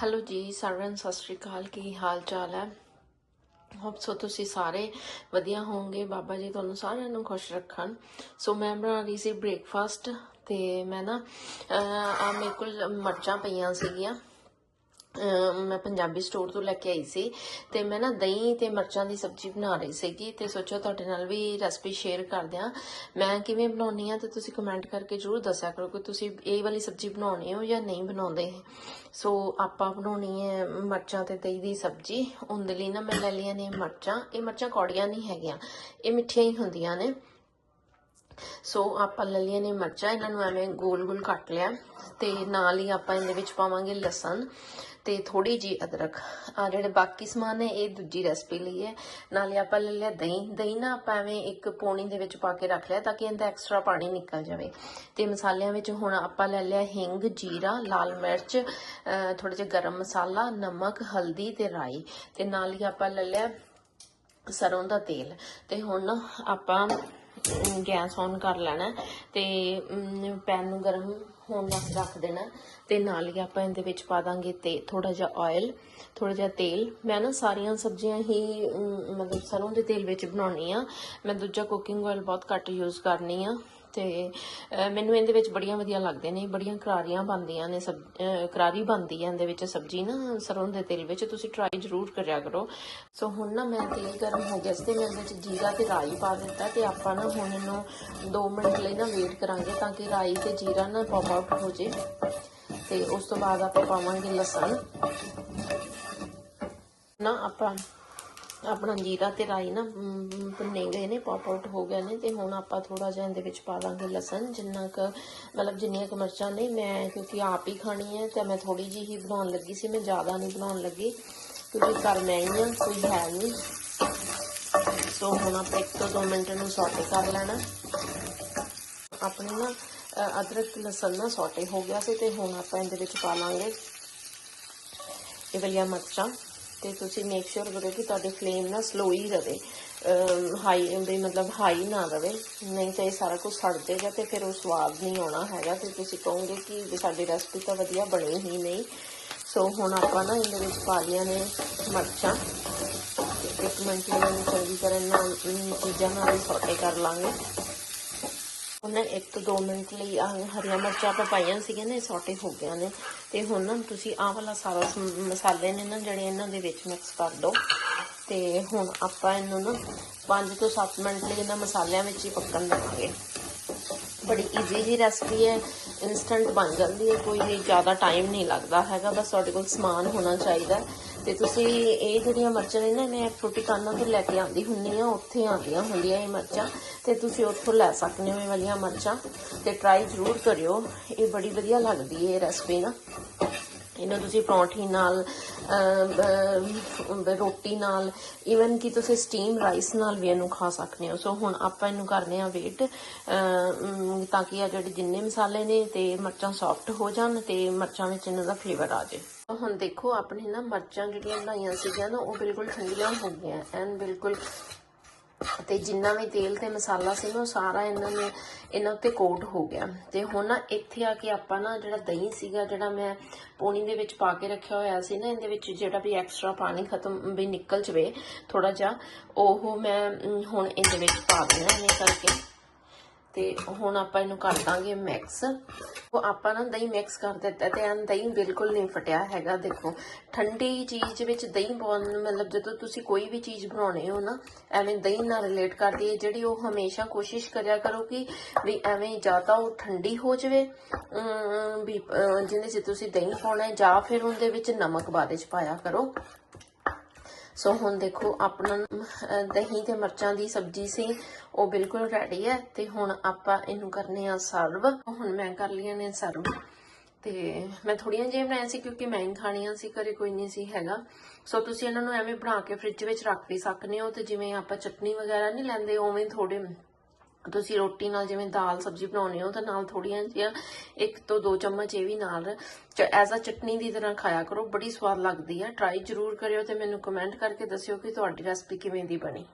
Hello ਜੀ ਸਾਰਿਆਂ ਨੂੰ ਸਤਿ ਸ਼੍ਰੀ ਅਕਾਲ, ਕੀ ਹਾਲ ਚਾਲ ਹੈ? ਹੋਪ ਸੋ ਤੁਸੀਂ ਸਾਰੇ ਵਧੀਆ ਹੋਵੋਗੇ। ਬਾਬਾ ਜੀ ਤੁਹਾਨੂੰ ਸਾਰਿਆਂ ਨੂੰ ਖੁਸ਼ ਰੱਖਣ। ਸੋ ਮੈਂ ਬਣਾ ਰਹੀ ਸੀ ਬ੍ਰੇਕਫਾਸਟ ਤੇ ਮੈਂ ਨਾ ਆ ਮੇਰੇ ਕੋਲ ਮਰਚਾਂ ਪਈਆਂ ਸੀਗੀਆਂ। ਮੈਂ ਪੰਜਾਬੀ ਸਟੋਰ ਤੋਂ ਲੈ ਕੇ ਆਈ ਸੀ ਤੇ ਮੈਂ ਨਾ ਦਹੀਂ ਤੇ ਮਿਰਚਾਂ ਦੀ ਸਬਜ਼ੀ ਬਣਾ ਰਹੀ ਸੀਗੀ ਤੇ ਸੋਚਿਆ ਤੁਹਾਡੇ ਨਾਲ ਵੀ ਰੈਸਪੀ ਸ਼ੇਅਰ ਕਰ ਦਿਆਂ। ਮੈਂ ਕਿਵੇਂ ਬਣਾਉਣੀ ਆ ਤੇ ਤੁਸੀਂ ਕਮੈਂਟ ਕਰਕੇ ਜਰੂਰ ਦੱਸਿਆ ਕਰੋ ਕਿ ਤੁਸੀਂ ਇਹ ਵਾਲੀ ਸਬਜ਼ੀ ਬਣਾਉਣੀ ਹੋ ਜਾਂ ਨਹੀਂ ਬਣਾਉਂਦੇ। ਸੋ ਆਪਾਂ ਬਣਾਉਣੀ ਹੈ ਮਿਰਚਾਂ ਤੇ ਦਹੀਂ ਦੀ ਸਬਜ਼ੀ। ਉਹਦੇ ਲਈ ਨਾ ਮੈਂ ਲੈ ਲਈਆਂ ਨੇ ਮਿਰਚਾਂ। ਇਹ ਮਿਰਚਾਂ ਕੌੜੀਆਂ ਨਹੀਂ ਹੈਗੀਆਂ। ਇਹ ਮਿੱਠੀਆਂ ਹੀ ਹੁੰਦੀਆਂ ਨੇ। ਸੋ ਆਪਾਂ ਲੈ ਲਈਆਂ ਨੇ ਮਿਰਚਾਂ। ਇਹਨਾਂ ਨੂੰ ਐਵੇਂ ਗੋਲ-ਗੋਲ ਕੱਟ ਲਿਆ ਤੇ ਨਾਲ ਹੀ ਆਪਾਂ ਇਹਦੇ ਵਿੱਚ ਪਾਵਾਂਗੇ ਲਸਣ। ਤੇ ਥੋੜੀ ਜੀ ਅਦਰਕ। ਆ ਜਿਹੜੇ ਬਾਕੀ ਸਮਾਨ ਨੇ, ਇਹ ਦੂਜੀ ਰੈਸਪੀ ਲਈ ਹੈ। ਨਾਲੇ ਆਪਾਂ ਲੈ ਲਿਆ ਦਹੀਂ। ਦਹੀਂ ਨਾ ਆਪਾਂ ਐਵੇਂ ਇੱਕ ਪੌਣੀ ਦੇ ਵਿੱਚ ਪਾ ਕੇ ਰੱਖ ਲਿਆ ਤਾਂ ਕਿ ਇਹਦਾ ਐਕਸਟਰਾ ਪਾਣੀ ਨਿਕਲ ਜਾਵੇ। ਤੇ ਮਸਾਲਿਆਂ ਵਿੱਚ ਹੁਣ ਆਪਾਂ ਲੈ ਲਿਆ ਹਿੰਗ, ਜੀਰਾ, ਲਾਲ ਮਿਰਚ ਥੋੜਾ ਜਿਹਾ ਗਰਮ ਮਸਾਲਾ, ਨਮਕ, ਹਲਦੀ ਤੇ ਰਾਈ। ਤੇ ਨਾਲ ਹੀ ਆਪਾਂ ਲੈ ਲਿਆ ਸਰੋਂ ਦਾ ਤੇਲ। ਤੇ ਹੁਣ ਆਪਾਂ ਗੈਸ ਔਨ ਕਰ ਲੈਣਾ। ਤੇ ਪੈਨ ਨੂੰ ਗਰਮ ਹੋਣ ਵਾਸਤੇ ਰੱਖ ਦੇਣਾ। ਤੇ ਨਾਲ ਹੀ ਆਪਾਂ ਇਹਦੇ ਵਿੱਚ ਪਾ ਦਾਂਗੇ ਤੇ ਥੋੜਾ ਜਿਹਾ ਆਇਲ ਥੋੜਾ ਜਿਹਾ ਤੇਲ। ਮੈਂ ਨਾ ਸਾਰੀਆਂ ਸਬਜ਼ੀਆਂ ਹੀ ਮਤਲਬ ਸਰੋਂ ਦੇ ਤੇਲ ਵਿੱਚ ਬਣਾਉਣੀ ਆ। ਮੈਂ ਦੂਜਾ ਕੁਕਿੰਗ ਆਇਲ ਬਹੁਤ ਘੱਟ ਯੂਜ਼ ਕਰਨੀ ਆ। ਤੇ ਮੈਨੂੰ ਇਹਦੇ ਵਿੱਚ ਬੜੀਆਂ ਵਧੀਆ ਲੱਗਦੇ ਨੇ, ਬੜੀਆਂ ਕਰਾਰੀਆਂ ਬਣਦੀਆਂ ਨੇ ਸਬ ਕਰਾਰੀ ਬਣਦੀ ਹੈ ਇਹਦੇ ਵਿੱਚ ਸਬਜ਼ੀ ਨਾ, ਸਰੋਂ ਦੇ ਤੇਲ ਵਿੱਚ, ਤੁਸੀਂ ਟਰਾਈ ਜ਼ਰੂਰ ਕਰਿਆ ਕਰੋ। ਸੋ ਹੁਣ ਨਾ ਮੈਂ ਤੇਲ ਗਰਮ ਹੋ ਗਿਆ ਸੀ ਤੇ ਮੈਂ ਇਹਦੇ ਵਿੱਚ ਜੀਰਾ ਤੇ ਰਾਈ ਪਾ ਦਿੱਤਾ ਤੇ ਆਪਾਂ ਨਾ ਹੁਣ ਇਹਨੂੰ 2 ਮਿੰਟ ਲਈ ਨਾ ਵੇਟ ਕਰਾਂਗੇ ਤਾਂ ਕਿ ਰਾਈ ਤੇ ਜੀਰਾ ਨਾ ਪੌਪ ਆਊਟ ਹੋ ਜੇ। ਤੇ ਉਸ ਤੋਂ ਬਾਅਦ ਆਪਾਂ ਪਾਵਾਂਗੇ ਲਸਣ। ਨਾ ਆਪਾਂ ਆਪਣਾ ਜੀਰਾ ਤੇ ਰਾਈ ਨਾ ਭੁੰਨੇ ਗਏ ਨੇ ਪੌਪ ਆਊਟ ਹੋ ਗਏ ਨੇ ਤੇ ਹੁਣ ਆਪਾਂ ਥੋੜਾ ਜਿਹਾ ਇਹਦੇ ਵਿੱਚ ਪਾ ਲਾਂਗੇ ਲਸਣ, ਜਿੰਨਾ ਕ ਮਤਲਬ ਜਿੰਨੀਆਂ ਕ ਮਿਰਚਾਂ ਨੇ, ਮੈਂ ਕਿਉਂਕਿ ਆਪ ਹੀ ਖਾਣੀ ਹੈ ਤੇ ਮੈਂ ਥੋੜੀ ਜਿਹੀ ਹੀ ਬਣਾਉਣ ਲੱਗੀ ਸੀ, ਮੈਂ ਜ਼ਿਆਦਾ ਨਹੀਂ ਬਣਾਉਣ ਲੱਗੀ ਕਿਉਂਕਿ ਘਰ ਮੈਂ ਹੀ ਹਾਂ, ਕੋਈ ਹੈ ਨਹੀਂ। ਸੋ ਹੁਣ ਆਪਾਂ ਇੱਕ ਤੋਂ ਦੋ ਮਿੰਟ ਨੂੰ ਸੌਟੇ ਕਰ ਲੈਣਾ। ਆਪਣੇ ਨਾ ਅਦਰਕ ਲਸਣ ਨਾ ਸੌਟੇ ਹੋ ਗਿਆ ਸੀ ਤੇ ਹੁਣ ਆਪਾਂ ਇਹਦੇ ਵਿੱਚ ਪਾ ਲਾਂਗੇ। ਇਹ ਵਾਲੀਆਂ ਮਿਰਚਾਂ। ਤੇ ਤੁਸੀਂ ਮੇਕ ਸ਼ੋਰ ਕਰੋ ਕਿ ਤੁਹਾਡੀ ਫਲੇਮ ਨਾ ਸਲੋ ਹੀ ਰਵੇ। ਹਾਈ ਵੀ ਮਤਲਬ ਹਾਈ ਨਾ ਰਵੇ। ਨਹੀਂ ਤਾਂ ਇਹ ਸਾਰਾ ਕੁਝ ਸੜ ਜਾਏਗਾ ਤੇ ਫਿਰ ਉਹ ਸਵਾਦ ਨਹੀਂ ਆਉਣਾ ਹੈਗਾ। ਤੇ ਤੁਸੀਂ ਕਹੋਗੇ ਕਿ ਸਾਡੀ ਰੈਸਪੀ ਤਾਂ ਵਧੀਆ ਬਣੀ ਹੀ ਨਹੀਂ। ਸੋ ਹੁਣ ਆਪਾਂ ਨਾ ਇਹਦੇ ਵਿੱਚ ਪਾ ਲਈਆਂ ਨੇ ਮਿਰਚਾਂ। ਇੱਕ ਮਿੰਟ ਲਈ ਇਹਨੂੰ ਚੰਗੀ ਤਰ੍ਹਾਂ ਨਾਲ ਚੀਜ਼ਾਂ ਨਾਲ ਹੀ ਸੌਟੇ ਕਰ ਲਾਂਗੇ। ਉਹਨਾਂ ਇੱਕ ਤੋਂ 2 ਮਿੰਟ ਲਈ ਆਹ ਹਰੀਆਂ ਮਿਰਚਾਂ ਆਪਾਂ ਪਾਈਆਂ ਸੀਗੀਆਂ ਨੇ, ਸੌਟੇ ਹੋ ਗਿਆ ਨੇ। ਤੇ ਹੁਣ ਨਾ ਤੁਸੀਂ ਆਹ ਵਾਲਾ ਸਾਰਾ ਮਸਾਲੇ ਨੇ ਨਾ ਜਿਹੜੇ ਇਹਨਾਂ ਦੇ ਵਿੱਚ ਮਿਕਸ ਕਰ ਦਿਓ ਤੇ ਹੁਣ ਆਪਾਂ ਇਹਨੂੰ ਨਾ 5 ਤੋਂ 7 ਮਿੰਟ ਲਈ ਇਹਨਾਂ ਮਸਾਲਿਆਂ ਵਿੱਚ ਹੀ ਪੱਕਣ ਦੇਵਾਂਗੇ। ਬੜੀ ਈਜ਼ੀ ਜੀ ਰੈਸਪੀ ਹੈ ਇਨਸਟੈਂਟ ਬਣ ਜਾਂਦੀ ਹੈ, ਕੋਈ ਜ਼ਿਆਦਾ ਟਾਈਮ ਨਹੀਂ ਲੱਗਦਾ ਹੈਗਾ, ਬਸ ਤੁਹਾਡੇ ਕੋਲ ਸਮਾਨ ਹੋਣਾ ਚਾਹੀਦਾ। ਤੇ ਤੁਸੀਂ ਇਹ ਜਿਹੜੀਆਂ ਮਿਰਚਾਂ ਨੇ ਨਾ, ਮੈਂ ਫਰੂਟੀਕਾਨਾ ਤੋਂ ਲੈ ਕੇ ਆਉਂਦੀ ਹੁੰਨੀ ਆ ਉੱਥੇ ਆਉਂਦੀਆਂ ਹੁੰਦੀਆਂ ਇਹ ਮਿਰਚਾਂ। ਤੇ ਤੁਸੀਂ ਉੱਥੋਂ ਲੈ ਸਕਦੇ ਹੋ ਇਹ ਵਾਲੀਆਂ ਮਿਰਚਾਂ ਤੇ ਟਰਾਈ ਜ਼ਰੂਰ ਕਰਿਓ। ਇਹ ਬੜੀ ਵਧੀਆ ਲੱਗਦੀ ਹੈ ਇਹ ਰੈਸਪੀ ਨਾ। ਇਹਨੂੰ ਤੁਸੀਂ ਪਰੌਂਠੀ ਨਾਲ ਰੋਟੀ ਨਾਲ ਇਵਨ ਕਿ ਤੁਸੀਂ ਸਟੀਮ ਰਾਈਸ ਨਾਲ ਵੀ ਇਹਨੂੰ ਖਾ ਸਕਦੇ ਹੋ। ਸੋ ਹੁਣ ਆਪਾਂ ਇਹਨੂੰ ਕਰਦੇ ਆ ਵੇਟ ਤਾਂ ਕਿ ਆ ਜਿਹੜੇ ਜਿੰਨੇ ਮਸਾਲੇ ਨੇ ਤੇ ਮਰਚਾਂ ਸੌਫਟ ਹੋ ਜਾਣ ਤੇ ਮਿਰਚਾਂ ਵਿੱਚ ਇਹਨਾਂ ਦਾ ਫਲੇਵਰ ਆ ਜਾਏ। ਹੁਣ ਦੇਖੋ, ਆਪਣੇ ਨਾ ਮਿਰਚਾਂ ਜਿਹੜੀਆਂ ਬਣਾਈਆਂ ਸੀਗੀਆਂ ਨਾ, ਉਹ ਬਿਲਕੁਲ ਠੰਡੀਆਂ ਹੋ ਗਈਆਂ ਐਨ ਬਿਲਕੁਲ ਤੇ ਜਿੰਨਾ ਵੀ ਤੇਲ ਤੇ ਮਸਾਲਾ ਸੀ ਨਾ, ਉਹ ਸਾਰਾ ਇਹਨਾਂ ਨੇ, ਇਹਨਾਂ ਉੱਤੇ ਕੋਟ ਹੋ ਗਿਆ। ਤੇ ਹੁਣ ਨਾ ਇੱਥੇ ਆ ਕੇ ਆਪਾਂ ਨਾ ਜਿਹੜਾ ਦਹੀਂ ਸੀਗਾ, ਜਿਹੜਾ ਮੈਂ ਪੋਣੀ ਦੇ ਵਿੱਚ ਪਾ ਕੇ ਰੱਖਿਆ ਹੋਇਆ ਸੀ ਨਾ, ਇਹਦੇ ਵਿੱਚ ਜਿਹੜਾ ਵੀ ਐਕਸਟਰਾ ਪਾਣੀ ਖਤਮ ਵੀ ਨਿਕਲ ਜਵੇ ਥੋੜਾ ਜਿਹਾ, ਉਹ ਮੈਂ ਹੁਣ ਇਹਦੇ ਵਿੱਚ ਪਾ ਦੇਣਾ, ਐਵੇਂ ਕਰਕੇ। ਤੇ ਹੁਣ ਆਪਾਂ ਇਹਨੂੰ ਕਰ ਦਾਂਗੇ ਮਿਕਸ ਉਹ ਆਪਾਂ ਨਾ ਦਹੀਂ ਮਿਕਸ ਕਰ ਦਿੱਤਾ ਤੇ ਐਨ ਦਹੀਂ ਬਿਲਕੁਲ ਨਹੀਂ ਫਟਿਆ ਹੈਗਾ, ਦੇਖੋ। ਠੰਡੀ ਚੀਜ਼ ਵਿੱਚ ਦਹੀਂ ਪਾਉਣ ਮਤਲਬ ਜਦੋਂ ਤੁਸੀਂ ਕੋਈ ਵੀ ਚੀਜ਼ ਬਣਾਉਣੇ ਹੋ ਨਾ, ਐਵੇਂ ਦਹੀਂ ਨਾਲ ਰਿਲੇਟ ਕਰਦੀ ਹੈ, ਜਿਹੜੀ ਉਹ ਹਮੇਸ਼ਾ ਕੋਸ਼ਿਸ਼ ਕਰਿਆ ਕਰੋ ਕਿ ਵੀ ਐਵੇਂ ਜਾਂ ਤਾਂ ਉਹ ਠੰਡੀ ਹੋ ਜਾਵੇ। ਵੀ ਜਿਹਦੇ 'ਚ ਤੁਸੀਂ ਦਹੀਂ ਪਾਉਣਾ ਜਾਂ ਫਿਰ ਉਹਦੇ ਵਿੱਚ ਨਮਕ ਬਾਅਦ ਵਿੱਚ ਪਾਇਆ ਕਰੋ। ਸੋ ਹੁਣ ਦੇਖੋ, ਆਪਣਾ ਦਹੀਂ ਤੇ ਮਿਰਚਾਂ ਦੀ ਸਬਜ਼ੀ ਸੀ, ਉਹ ਬਿਲਕੁਲ ਰੈਡੀ ਹੈ ਤੇ ਹੁਣ ਆਪਾਂ ਇਹਨੂੰ ਕਰਨੇ ਆ ਸਰਵ ਹੁਣ ਮੈਂ ਕਰ ਲਈਆਂ ਨੇ ਸਰਵ ਤੇ ਮੈਂ ਥੋੜੀਆਂ ਜਿਹੀਆਂ ਬਣਾਈਆਂ ਸੀ ਕਿਉਂਕਿ ਮੈਂ ਹੀ ਖਾਣੀਆਂ ਸੀ, ਘਰੇ ਕੋਈ ਨਹੀਂ ਸੀ ਹੈਗਾ। ਸੋ ਤੁਸੀਂ ਇਹਨਾਂ ਨੂੰ ਐਵੇਂ ਬਣਾ ਕੇ ਫ੍ਰਿਜ ਵਿੱਚ ਰੱਖ ਵੀ ਸਕਦੇ ਹੋ ਤੇ ਜਿਵੇਂ ਆਪਾਂ ਚਟਨੀ ਵਗੈਰਾ ਨਹੀਂ ਲੈਂਦੇ, ਉਵੇਂ ਥੋੜੇ ਤੁਸੀਂ ਰੋਟੀ ਨਾਲ ਜਿਵੇਂ ਦਾਲ, ਸਬਜ਼ੀ ਬਣਾਉਣੀ ਹੋ ਤਾਂ ਨਾਲ ਥੋੜੀਆਂ ਜਿਹੀਆਂ ਇੱਕ ਤੋਂ ਦੋ ਚਮਚ ਇਹ ਵੀ ਨਾਲ ਐਜ਼ ਅ ਚਟਨੀ ਦੀ ਤਰ੍ਹਾਂ ਖਾਇਆ ਕਰੋ, ਬੜੀ ਸਵਾਦ ਲੱਗਦੀ ਹੈ ਟਰਾਈ ਜ਼ਰੂਰ ਕਰਿਓ ਤੇ ਮੈਨੂੰ ਕਮੈਂਟ ਕਰਕੇ ਦੱਸਿਓ ਕਿ ਤੁਹਾਡੀ ਰੈਸਪੀ ਕਿਵੇਂ ਦੀ ਬਣੀ।